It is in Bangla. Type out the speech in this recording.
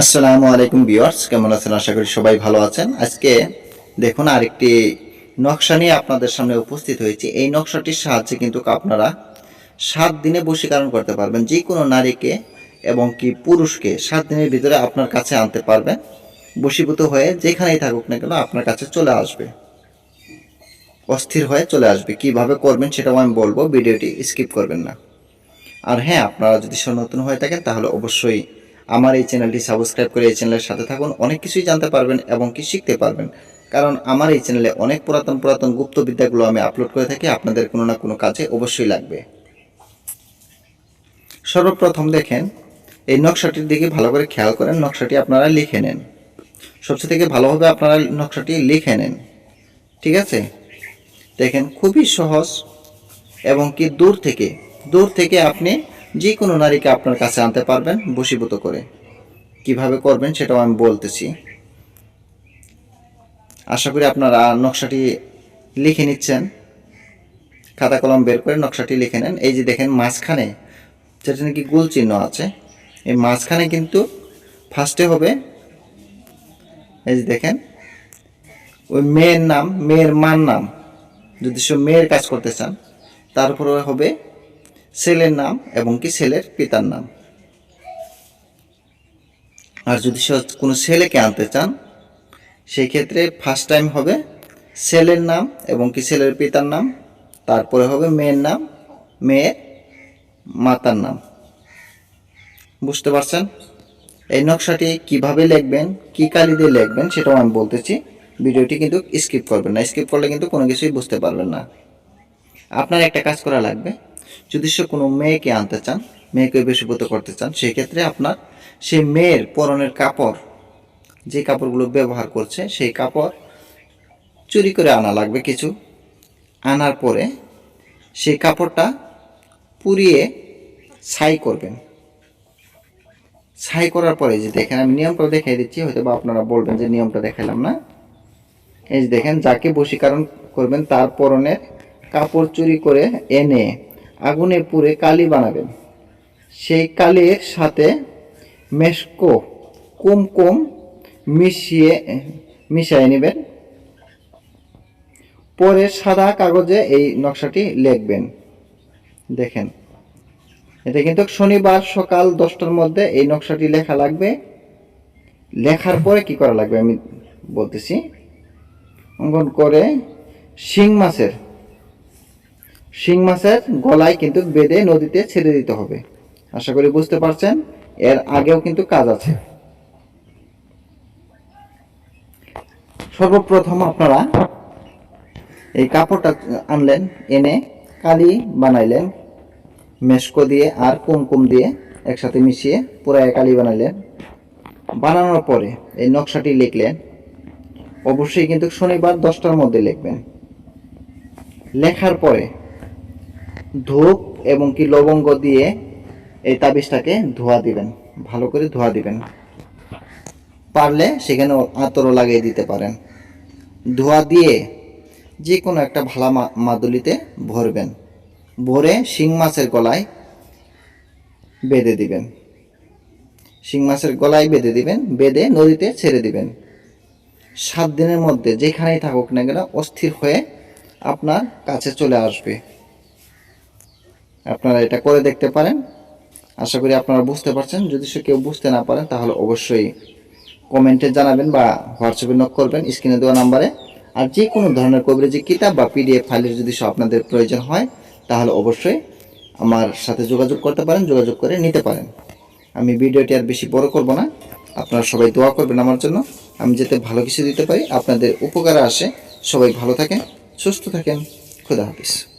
আসসালামু আলাইকুম ভিউয়ার্স, কেমন আছেন? আশা করি সবাই ভালো আছেন। আজকে দেখুন, আরেকটি নকশা নিয়ে আপনাদের সামনে উপস্থিত হয়েছি। এই নকশাটির সাহায্যে কিন্তু আপনারা সাত দিনে বশীকরণ করতে পারবেন যে কোনো নারীকে এবং কি পুরুষকে সাত দিনের ভিতরে আপনার কাছে আনতে পারবেন। বশীভূত হয়ে যেখানেই থাকুক না কেন আপনার কাছে চলে আসবে। অস্থির হয়ে চলে আসবে। কীভাবে করবেন সেটাও আমি বলব, ভিডিওটি স্কিপ করবেন না। আর হ্যাঁ আপনারা যদি সব নতুন হয়ে থাকেন, তাহলে অবশ্যই আমার এই চ্যানেলটি সাবস্ক্রাইব করে এই চ্যানেলের সাথে থাকুন, অনেক কিছুই জানতে পারবেন এবং কি শিখতে পারবেন। কারণ আমার এই চ্যানেলে অনেক পুরাতন পুরাতন গুপ্ত বিদ্যাগুলো আমি আপলোড করে থাকি, আপনাদের কোনো না কোনো কাজে অবশ্যই লাগবে। সর্বপ্রথম দেখেন, এই নকশাটির দিকে ভালো করে খেয়াল করেন, নকশাটি আপনারা লিখে নেন। সবচেয়ে থেকে ভালোভাবে আপনারা নকশাটি লিখে নেন। ঠিক আছে? দেখেন, খুবই সহজ এবং কি দূর থেকে দূর থেকে আপনি যে কোনো নারীকে আপনার কাছে আনতে পারবেন বশীভূত করে। কীভাবে করবেন সেটাও আমি বলতেছি। আশা করি আপনারা নকশাটি লিখে নিচ্ছেন। খাতা কলম বের করে নকশাটি লিখে নেন। এই যে দেখেন মাঝখানে, যেটা নাকি গোল চিহ্ন আছে, এই মাঝখানে কিন্তু ফার্স্টে হবে, এই যে দেখেন, ওই মেয়ের নাম, মেয়ের মার নাম। যদি সে মেয়ের কাজ করতে চান, তারপরে হবে ছেলের নাম এবং কি ছেলের পিতার নাম। আর যদি কোনো ছেলেকে আনতে চান সেই ক্ষেত্রে ফার্স্ট টাইম হবে ছেলের নাম এবং কি ছেলের পিতার নাম, তারপরে হবে মেয়ের নাম, মেয়ের মাতার নাম। বুঝতে পারছেন? এই নকশাটি কীভাবে লিখবেন, কি কালি দিয়ে লিখবেন সেটাও আমি বলতেছি। ভিডিওটি কিন্তু স্কিপ করবেন না স্কিপ করলে কিন্তু কোনো কিছুই বুঝতে পারবেন না। আপনার একটা কাজ করা লাগবে। যদি সে কোনো মেয়েকে আনতে চান, মেয়েকে বেশিভূত করতে চান সেই ক্ষেত্রে আপনার সেই মেয়ের পরনের কাপড়, যে কাপড়গুলো ব্যবহার করছে, সেই কাপড় চুরি করে আনা লাগবে কিছু। আনার পরে সেই কাপড়টা পুড়িয়ে ছাই করবেন। ছাই করার পরে যে দেখেন, আমি নিয়মটা দেখিয়ে দিচ্ছি হয়তো বা আপনারা বলবেন যে নিয়মটা দেখালাম না। এই যে দেখেন, যাকে বশীকরণ করবেন, তার পরনের কাপড় চুরি করে এনে আগুনে পুড়ে কালি বানাবেন। সেই কালির সাথে মেশকো, কুমকুম মিশিয়ে মিশিয়ে নেবেন। পরে সাদা কাগজে এই নকশাটি লিখবেন। দেখেন, এটা কিন্তু শনিবার সকাল দশটার মধ্যে এই নকশাটি লেখা লাগবে। লেখার পরে কি করা লাগবে আমি বলতেছি? অঙ্কন করে শিং মাছের শিং মাছের গলায় কিন্তু বেঁধে নদীতে ছেড়ে দিতে হবে। আশা করি বুঝতে পারছেন, এর আগেও কিন্তু কাজ আছে। সর্বপ্রথম আপনারা এই কাপড়টা আনলেন, এনে কালি বানাইলেন, মেশকো দিয়ে আর কুমকুম দিয়ে একসাথে মিশিয়ে পুরাই কালি বানাইলেন। বানানোর পরে এই নকশাটি লিখলেন। অবশ্যই কিন্তু শনিবার দশটার মধ্যে লিখবেন। লেখার পরে ধূপ এবং কি লবঙ্গ দিয়ে এই তাবিজটাকে ধোয়া দিবেন। ভালো করে ধোয়া দিবেন। পারলে সেখানে আতরও লাগিয়ে দিতে পারেন। ধোয়া দিয়ে যে কোনো একটা ভালা মাদুলিতে ভরবেন। ভরে শিং মাছের গলায় বেঁধে দিবেন। শিং মাছের গলায় বেঁধে দিবেন। বেঁধে নদীতে ছেড়ে দিবেন। সাত দিনের মধ্যে যেখানেই থাকুক না কেন অস্থির হয়ে আপনার কাছে চলে আসবে। আপনারা এটা করে দেখতে পারেন। আশা করি আপনারা বুঝতে পারছেন। যদি সে কেউ বুঝতে না পারেন তাহলে অবশ্যই কমেন্টে জানাবেন বা হোয়াটসঅ্যাপে নক করবেন স্ক্রিনে দেওয়া নাম্বারে। আর যে কোনো ধরনের কবিরাজি কিতাব বা পিডিএফ ফাইলের যদি আপনাদের প্রয়োজন হয়, তাহলে অবশ্যই আমার সাথে যোগাযোগ করতে পারেন, যোগাযোগ করে নিতে পারেন। আমি ভিডিওটি আর বেশি বড় করব না। আপনারা সবাই দোয়া করবেন আমার জন্য। আমি যাতে ভালো কিছু দিতে পারি, আপনাদের উপকারে আসে। সবাই ভালো থাকেন, সুস্থ থাকেন। খুদা হাফিজ।